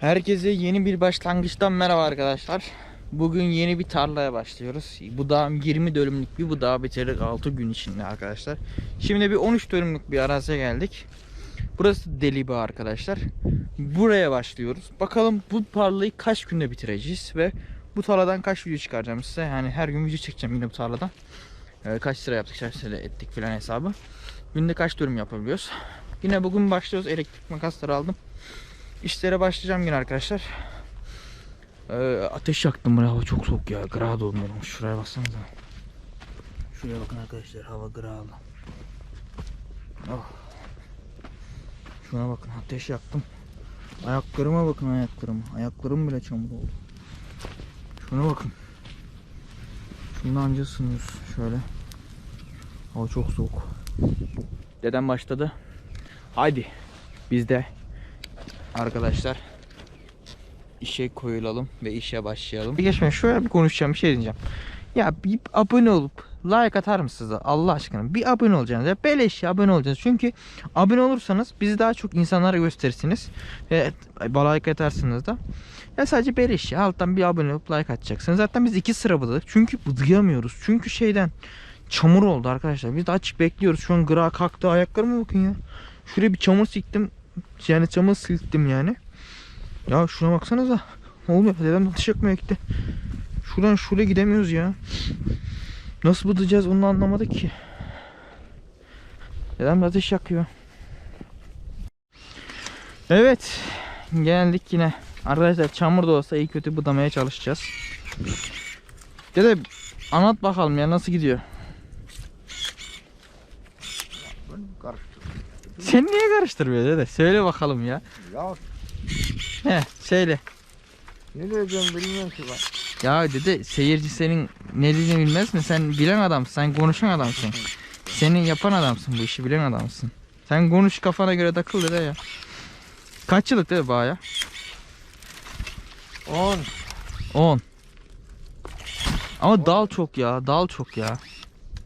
Herkese yeni bir başlangıçtan merhaba arkadaşlar. Bugün yeni bir tarlaya başlıyoruz. Bu dağım 20 dönümlük bir bu dağı bitirdik 6 gün içinde arkadaşlar. Şimdi bir 13 dönümlük bir araziye geldik. Burası Deliba arkadaşlar. Buraya başlıyoruz. Bakalım bu tarlayı kaç günde bitireceğiz ve bu tarladan kaç video çıkaracağım size. Yani her gün video çekeceğim yine bu tarladan. Ee, kaç lira yaptık, kaç lira ettik filan hesabı. Günde kaç dönüm yapabiliyoruz. Yine bugün başlıyoruz. Elektrik makasları aldım. İşlere başlayacağım yine arkadaşlar. Ee, ateş yaktım buraya. Hava çok soğuk ya. Grad olmuş. Şuraya baksanıza. Şuraya bakın arkadaşlar. Hava grad. Oh. Şuna bakın. Ateş yaktım. Ayaklarıma bakın ayaklarıma. Ayaklarım bile çamur oldu. Şuna bakın. Şunu anca ısınıyoruz. Şöyle. Hava çok soğuk. Dedem başladı. Haydi. Biz de arkadaşlar işe koyulalım ve işe başlayalım. Bir geçme şöyle bir konuşacağım bir şey diyeceğim. Ya bir abone olup like atar mısınız Allah aşkına? Bir abone olacaksınız. Ya beleş ya abone olacaksınız. Çünkü abone olursanız bizi daha çok insanlara gösterirsiniz. Ve like atarsınız da. Ya sadece beleş ya. Alttan bir abone olup like atacaksınız. Zaten biz iki sıra bıdadık. Çünkü bıdayamıyoruz. Çünkü şeyden çamur oldu arkadaşlar. Biz de açık bekliyoruz. Şu an gra kalktı. Ayaklarıma bakın ya. Şuraya bir çamur siktim. Yani çamur silktim yani. Ya şuna baksanıza. Olmuyor. Dedem atış yakmaya gitti. Şuradan şuraya gidemiyoruz ya. Nasıl bıdayacağız onu anlamadık ki. Dedem de ateş yakıyor. Evet. Geldik yine. Arkadaşlar çamur da olsa iyi kötü bıdamaya çalışacağız. Dede anlat bakalım ya nasıl gidiyor? Sen niye karıştırmıyorsun dede? Söyle bakalım ya. Ya He söyle. ne diyeceğim bilmiyorum ki ben. Ya dede seyirci senin ne dediğini bilmez mi? Sen bilen adamsın. Sen konuşan adamsın. Senin yapan adamsın bu işi bilen adamsın. Sen konuş kafana göre takıl dede ya. Kaç yıllık dede bağ ya? 10. 10. Ama dal çok ya. Dal çok ya.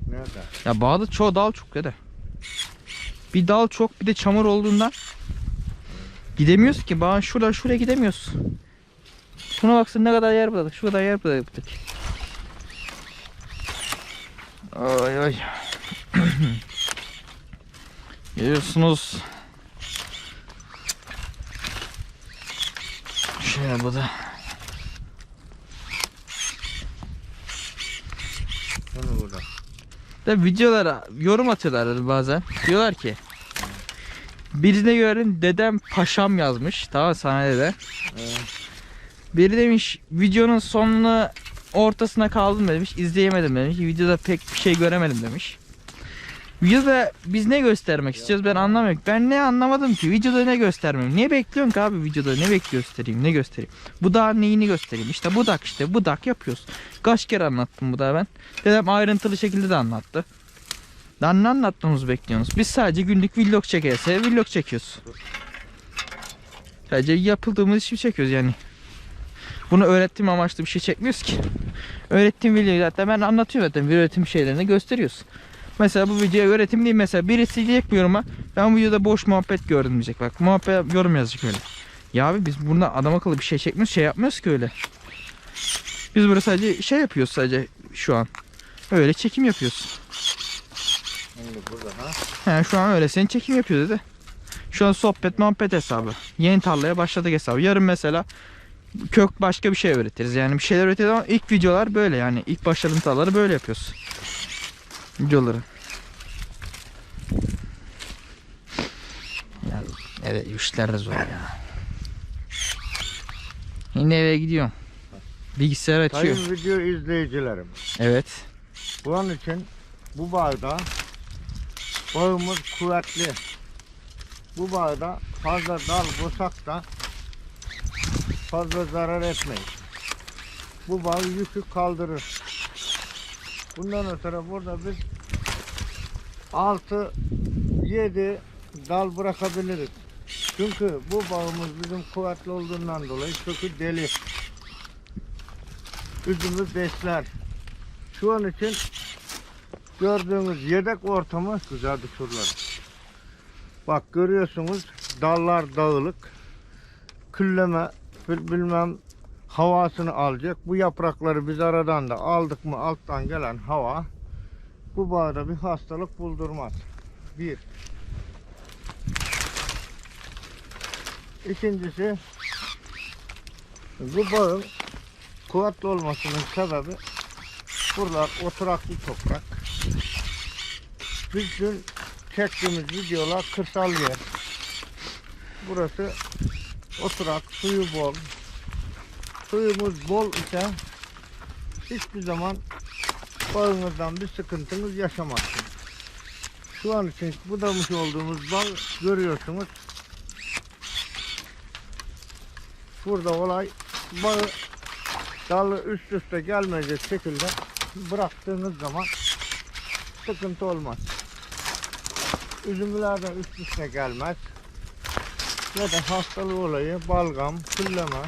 Nerede? Ya bağda çoğu dal çok dede. Bir dal çok bir de çamur olduğundan gidemiyoruz ki. Bağın şurada şuraya gidemiyoruz. Şuna baksın ne kadar yer buladık. Şu kadar yer buladık. Ay ay. Görüyorsunuz. Şöyle bu da. Bunu burada. Da videolara yorum atıyorlar bazen. Diyorlar ki Birine göre dedem paşam yazmış. Tamam sana dede. Ee, Biri demiş videonun sonunu ortasına kaldım demiş. izleyemedim demiş. Videoda pek bir şey göremedim demiş. Videoda biz ne göstermek istiyoruz ben anlamıyorum. Ben ne anlamadım ki. Videoda ne göstermem. Niye bekliyorsun ki abi videoda ne bek göstereyim ne göstereyim. Bu da neyini göstereyim. İşte budak işte budak yapıyoruz. Kaç kere anlattım bu da ben. Dedem ayrıntılı şekilde de anlattı. Daha ne anlatmamızı bekliyorsunuz? Biz sadece günlük vlog çekerse vlog çekiyoruz. Sadece yapıldığımız işi çekiyoruz yani. Bunu öğrettiğim amaçlı bir şey çekmiyoruz ki. Öğrettiğim videoyu zaten ben anlatıyorum zaten. Bir öğretim şeylerini gösteriyoruz. Mesela bu videoya öğretim değil mesela birisi diyecek bu yoruma ben bu videoda boş muhabbet gördüm diyecek bak muhabbet yorum yazacak öyle. Ya abi biz burada adam akıllı bir şey çekmiyoruz şey yapmıyoruz ki öyle. Biz burada sadece şey yapıyoruz sadece şu an. Öyle çekim yapıyoruz. Şimdi burada ha. He şu an öyle senin çekim yapıyor dedi. Şu an sohbet muhabbet hesabı. Yeni tarlaya başladık hesabı. Yarın mesela kök başka bir şey öğretiriz. Yani bir şeyler öğretiriz ama ilk videolar böyle yani. ilk başladığım tarlaları böyle yapıyoruz. Videoları. Ya, evet işler de zor ya. Yine eve gidiyorum. Bilgisayar açıyor. Sayın video izleyicilerim. Evet. Bunun için bu bağda bağımız kuvvetli. Bu bağda fazla dal bulsak da fazla zarar etmeyin. Bu bağ yükü kaldırır. Bundan sonra burada biz 6 7 dal bırakabiliriz. Çünkü bu bağımız bizim kuvvetli olduğundan dolayı kökü deli. Üzümü besler. Şu an için gördüğünüz yedek ortamı güzel bir şuralar. Bak görüyorsunuz dallar dağılık. Külleme bil- bilmem havasını alacak. Bu yaprakları biz aradan da aldık mı alttan gelen hava bu bağda bir hastalık buldurmaz. Bir. İkincisi bu bağın kuvvetli olmasının sebebi buralar oturaklı toprak. Biz dün çektiğimiz videolar kırsal yer. Burası oturak, suyu bol. Suyumuz bol ise hiçbir zaman bağınızdan bir sıkıntınız yaşamazsınız. Şu an için budamış olduğumuz bağ görüyorsunuz. Burada olay bağı dalı üst üste gelmeyecek şekilde bıraktığınız zaman sıkıntı olmaz. Üzümler de üst üste gelmez. Ya da hastalığı olayı, balgam, külleme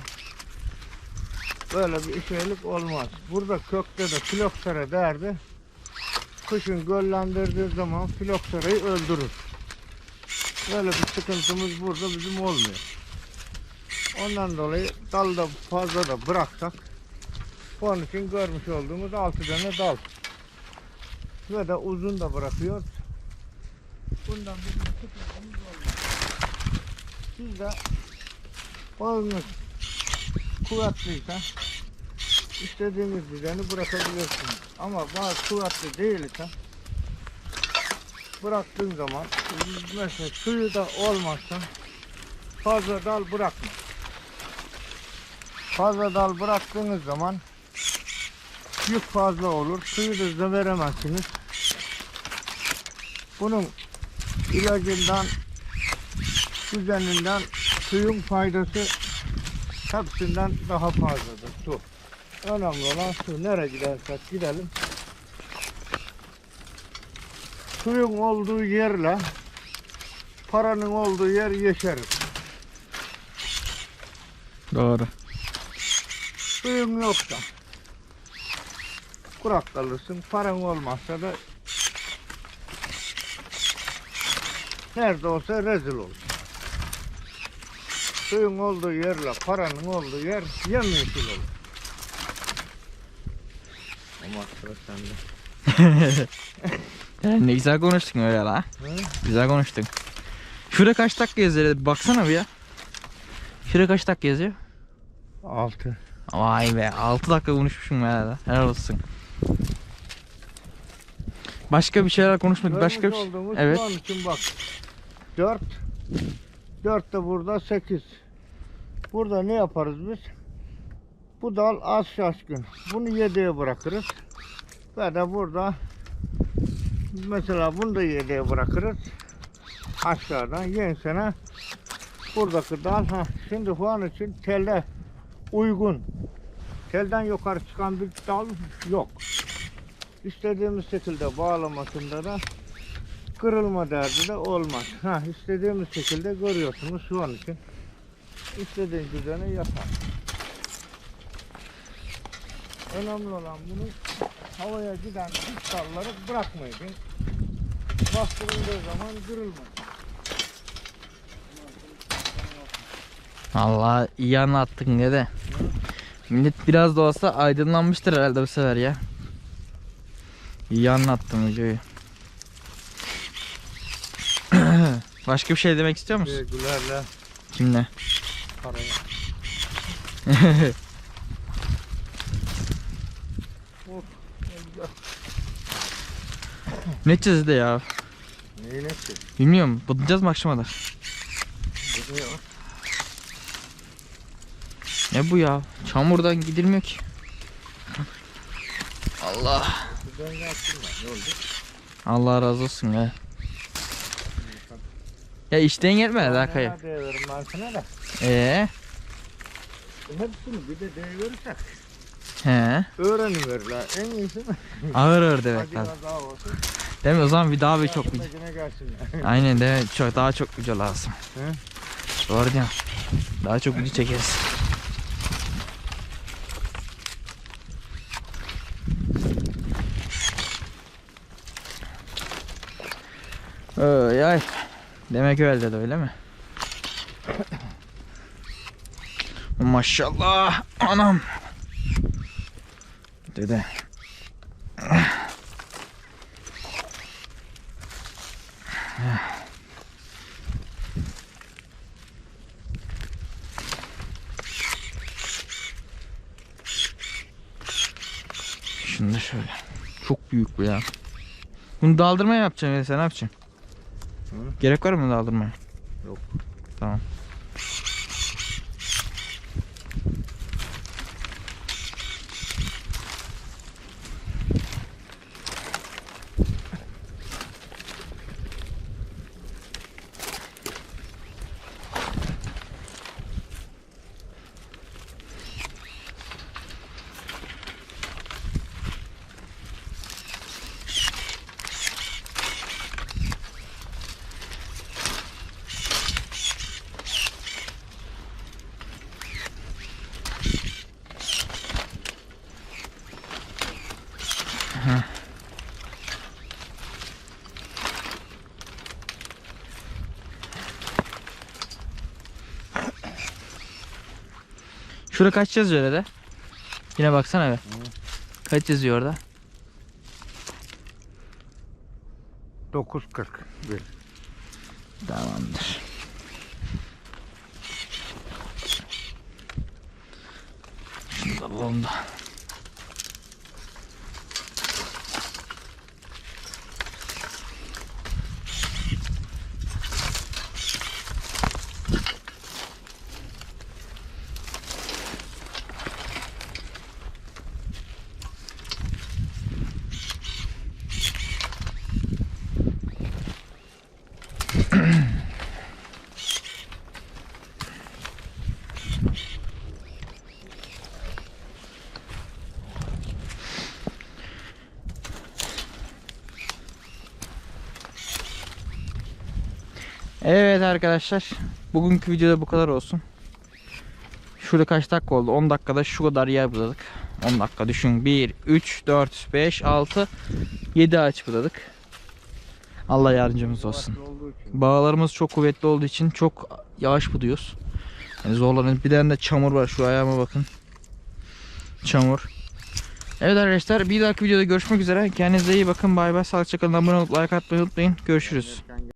böyle bir şeylik olmaz. Burada kökte de filoksera derdi. Kışın göllendirdiği zaman filokserayı öldürür. Böyle bir sıkıntımız burada bizim olmuyor. Ondan dolayı dalda fazla da bıraksak onun için görmüş olduğumuz 6 tane dal. Ve de uzun da bırakıyor. Bundan bizim sıkıntımız olmaz. Siz de bağınız kuvvetliyse istediğiniz düzeni bırakabilirsiniz. Ama bazı kuvvetli değilse bıraktığın zaman mesela suyu da olmazsa fazla dal bırakma. Fazla dal bıraktığınız zaman yük fazla olur. Suyu da veremezsiniz. Bunun ilacından düzeninden suyun faydası hepsinden daha fazladır su. Önemli olan su. Nereye gidersek gidelim. Suyun olduğu yerle paranın olduğu yer yeşerir. Doğru. Suyun yoksa kurak kalırsın. Paran olmazsa da nerede olsa rezil olursun. Suyun olduğu yerle paranın olduğu yer yemyeşil olur. Ama sıra sende. Ne güzel konuştun öyle la. Hı? Güzel konuştun. Şurada kaç dakika yazıyor? Baksana bir ya. Şurada kaç dakika yazıyor? Altı. Vay be 6 dakika konuşmuşum ya. Helal olsun. Başka bir şeyler konuşmak başka bir şey. olduğumuz Evet. şu an için bak. 4 4 de burada 8. Burada ne yaparız biz? Bu dal az şaşkın. Bunu 7'ye bırakırız. Ve de burada mesela bunu da 7'ye bırakırız. Aşağıdan yeni sene buradaki dal ha şimdi şu an için telde uygun. Telden yukarı çıkan bir dal yok. İstediğimiz şekilde bağlamasında da kırılma derdi de olmaz. Ha istediğimiz şekilde görüyorsunuz şu an için. İstediğin düzene yapar. Önemli olan bunu havaya giden üst dalları bırakmayın. Bastırıldığı zaman kırılmaz. Allah iyi anlattın dede. Millet biraz da olsa aydınlanmıştır herhalde bu sefer ya. İyi anlattın videoyu. Başka bir şey demek istiyor musun? Sevgilerle Kimle? paraya. Allah. ne de ya? Neyin etti? Bilmiyorum. Budlayacağız mı akşama da? Ne? Ne bu ya? Çamurdan gidilmiyor ki. Allah. Ne? Allah razı olsun ya. Ya işten gelme daha kaya. Ne veririm ben sana da. Ee, Hepsini bir de deyiverirsen he. öğreniverirler. En iyisi mi? Ağır ağır demek lazım. daha olsun. Değil mi? O zaman bir daha bir çok video. Aynen mi? Çok, daha çok video lazım. He? Doğru diyorsun. Daha çok video çekeriz. Ay ay. Demek öyle de öyle mi? Maşallah. Anam. Dede. Şunu da şöyle. Çok büyük bu ya. Bunu daldırma yapacaksın öyle sen ne yapacaksın? Gerek var mı daldırmaya? Yok. Tamam. Şurada kaç yazıyor öyle de? Yine baksana be. Kaç yazıyor orada? 9.40. Bir. Tamamdır. Şunu da bulalım da. Evet arkadaşlar. Bugünkü videoda bu kadar olsun. Şurada kaç dakika oldu? 10 dakikada şu kadar yer budadık. 10 dakika düşün. 1, 3, 4, 5, 6, 7 ağaç budadık. Allah yardımcımız olsun. Bağlarımız çok kuvvetli olduğu için çok yavaş buduyoruz. Yani zorlanıyoruz. Bir tane de çamur var. Şu ayağıma bakın. Çamur. Evet arkadaşlar bir dahaki videoda görüşmek üzere. Kendinize iyi bakın. Bay bay. Sağlıcakla. Abone olup like atmayı unutmayın. Görüşürüz.